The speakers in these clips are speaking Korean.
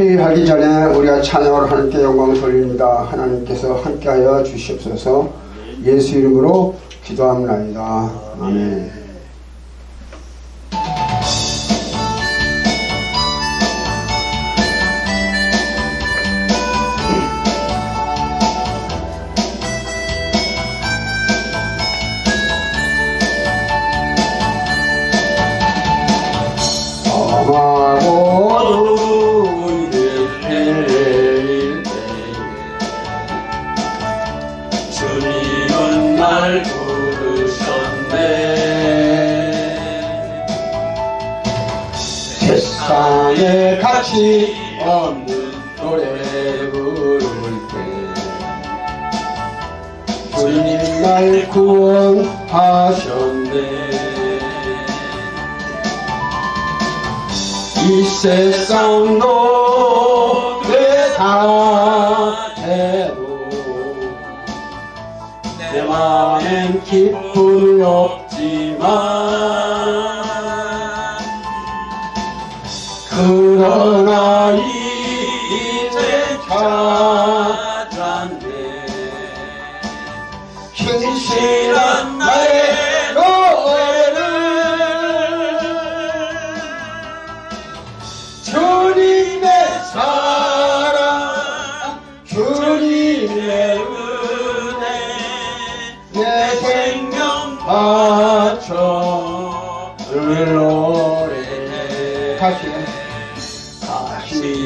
회의하기 전에 우리가 찬양을 하나님께 영광 돌립니다. 하나님께서 함께하여 주시옵소서 예수 이름으로 기도합니다. 아멘. 가치 없는 노래 부를 때 주님 날 구원하셨네. 이 세상 노래 다 해도 내 마음엔 기쁨이 없 Maria.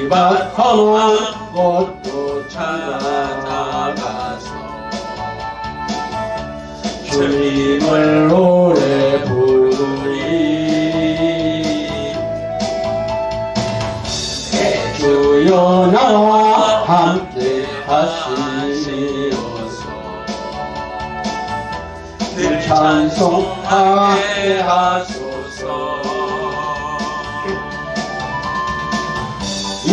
다시 바꿔놓은 곳도 찾아가서 주님을 노래 부르리. 주여 나와 함께 하시옵소서. 늘 찬송하게 하소서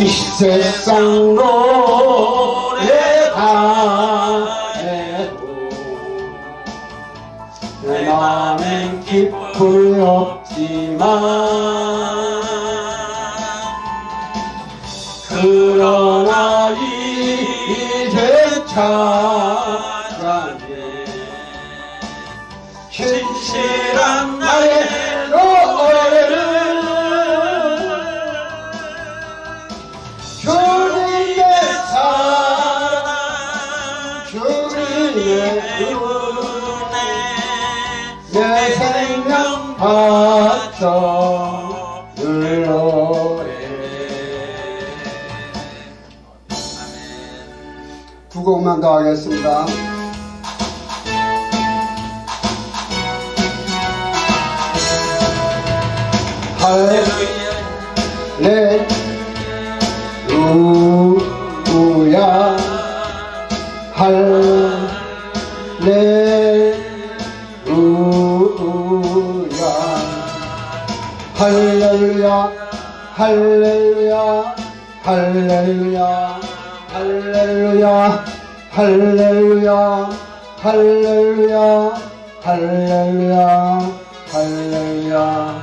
이 세상 노래 다 해도 내 마음엔 기쁨이 없지만 그러나 이제 찾아내 신실한 늘 노래 두 곡만 더 하겠습니다. 할렐루야. 할렐루야 할렐루야 할렐루야 할렐루야 할렐루야 할렐루야 할렐루야 할렐루야.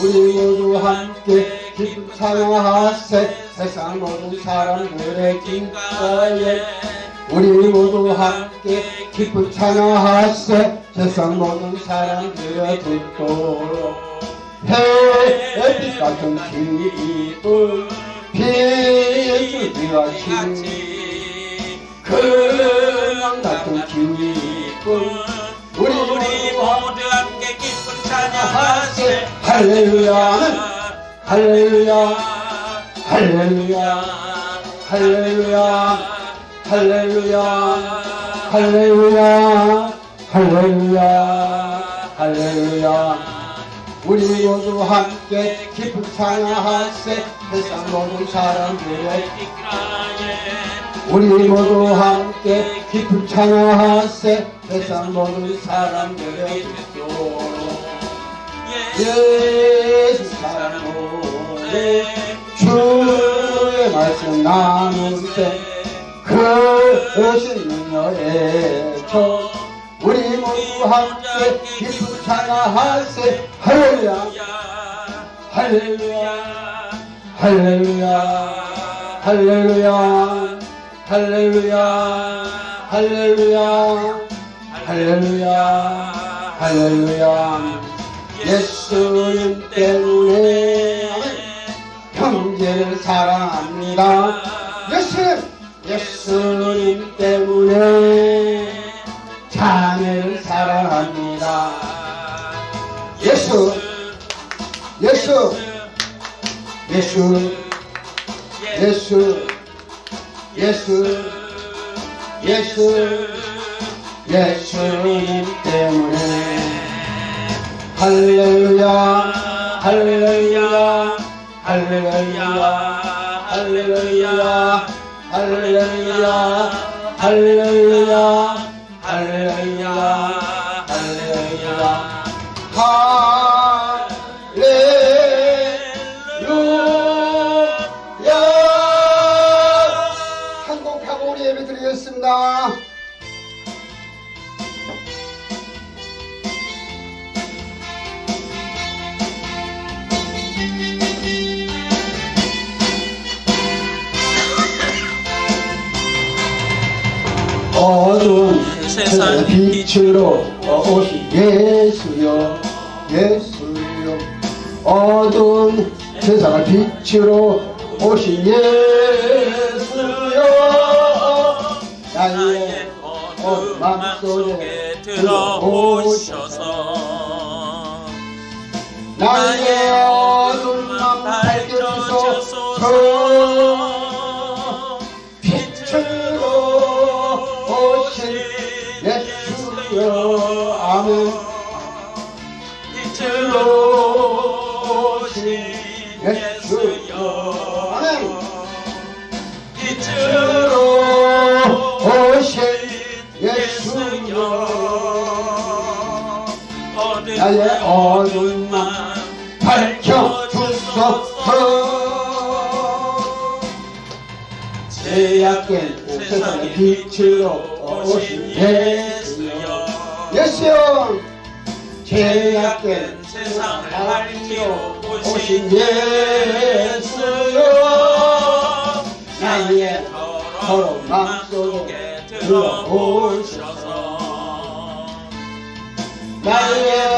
우리 모두 함께 기쁨 찬양하세 세상 모든 사람들의 gin가에 우리 모두 함께 기쁨 찬양하세 세상 모든 사람들의 듣도록 햇빛 같은 기쁨 비수비와 치 그랑 같은 기쁨 우리 모두 함께 기쁨 찬양하세 할렐루야는 할렐루야 할렐루야 할렐루야 할렐루야 할렐루야 할렐루야 할렐루야 우리 모두 함께 기쁨 찬양하세 세상 모든 사람들의 우리 모두 함께 기쁨 찬양하세 세상 모든 사람들의 기도로 예수 사랑으로 주의 말씀 나누세 그신 능력의 저 우리 모두 함께 기쁨 찬양하세. 할렐루야. 할렐루야. 할렐루야. 할렐루야. 할렐루야. 할렐루야. 할렐루야. 할렐루야. 예수님 때문에. 형제를 사랑합니다. 예수님. 예수님 때문에 예수 예수 예수 예수 예수님 때문에 할렐루 한 곡 하고 우리 예배 드리겠습니다. 어두운 세상의 빛으로 오신 예수여 예수여. 어두운 세상의 빛으로 오신 예수여 나의 어두운 맘속에 들어오셔서 나의 어두운 맘 밝혀주소서. 빛으로 오신 예수여. 아멘 나의 어두운 맘 밝혀주소서 제약된 세상의 빛으로 오신 예수여. 예수여 제약된 세상을 밝히러 오신 예수여. 나의 더러운 마음속에 들어오셔서. 나의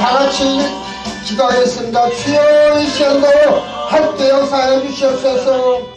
다 같이 기도하겠습니다. 주여 이 시간도 함께 역사하여 주시옵소서.